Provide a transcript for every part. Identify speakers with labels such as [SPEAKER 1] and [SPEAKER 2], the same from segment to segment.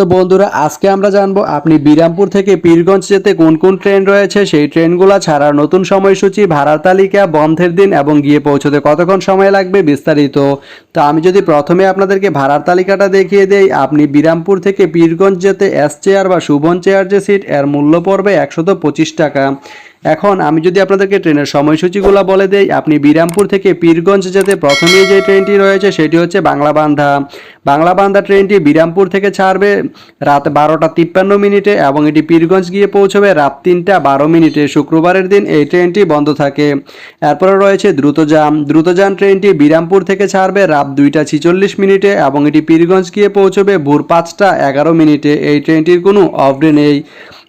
[SPEAKER 1] তো বন্ধুরা, আজকে আমরা জানব আপনি বিরামপুর থেকে পীরগঞ্জ যেতে কোন কোন ট্রেন রয়েছে? সেই ট্রেনগুলো ছাড়ার নতুন সময়সূচি, ভাড়ার তালিকা, বন্ধের দিন এবং গিয়ে পৌঁছতে কতক্ষণ সময় লাগবে বিস্তারিত। তো আমি যদি প্রথমে আপনাদেরকে ভাড়ার তালিকাটা দেখিয়ে দেই, আপনি বিরামপুর থেকে পীরগঞ্জ যেতে এস চেয়ার বা সুবন চেয়ার যে সিট এর মূল্য পড়বে একশত পঁচিশ টাকা। এখন আমি যদি আপনাদেরকে ট্রেনের সময়সূচিগুলো বলে দেই, আপনি বিরামপুর থেকে পীরগঞ্জ যেতে প্রথমেই যে ট্রেনটি রয়েছে সেটি হচ্ছে বাংলা বান্ধা বাংলা বান্ধা ট্রেনটি বিরামপুর থেকে ছাড়বে রাত বারোটা তিপ্পান্ন মিনিটে এবং এটি পীরগঞ্জ গিয়ে পৌঁছবে রাত তিনটা বারো মিনিটে। শুক্রবারের দিন এই ট্রেনটি বন্ধ থাকে। এরপরে রয়েছে দ্রুতযান। দ্রুতযান ট্রেনটি বিরামপুর থেকে ছাড়বে রাত দুইটা ছিচল্লিশ মিনিটে এবং এটি পীরগঞ্জ গিয়ে পৌঁছবে ভোর পাঁচটা এগারো মিনিটে। এই ট্রেনটির কোনো অফডে নেই।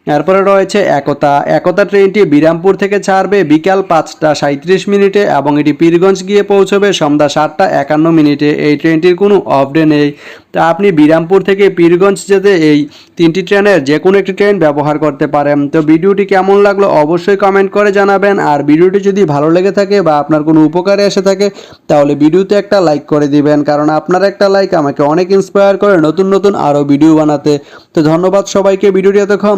[SPEAKER 1] এরপরে রয়েছে একতা। একতা ট্রেনটি বিরামপুর থেকে ছাড়বে বিকাল পাঁচটা সাঁত্রিশ মিনিটে এবং এটি পীরগঞ্জ গিয়ে পৌঁছবে সন্ধ্যা সাতটা একান্ন মিনিটে। এই ট্রেনটির কোনো অফডে নেই। তা আপনি বিরামপুর থেকে পীরগঞ্জ যেতে এই তিনটি ট্রেনের যে কোনো একটি ট্রেন ব্যবহার করতে পারেন। তো ভিডিওটি কেমন লাগল অবশ্যই কমেন্ট করে জানাবেন। আর ভিডিওটি যদি ভালো লেগে থাকে বা আপনার কোনো উপকারে এসে থাকে, তাহলে ভিডিওতে একটা লাইক করে দিবেন। কারণ আপনার একটা লাইক আমাকে অনেক ইন্সপায়ার করে নতুন নতুন আরও ভিডিও বানাতে। তো ধন্যবাদ সবাইকে। ভিডিওটি এতক্ষণ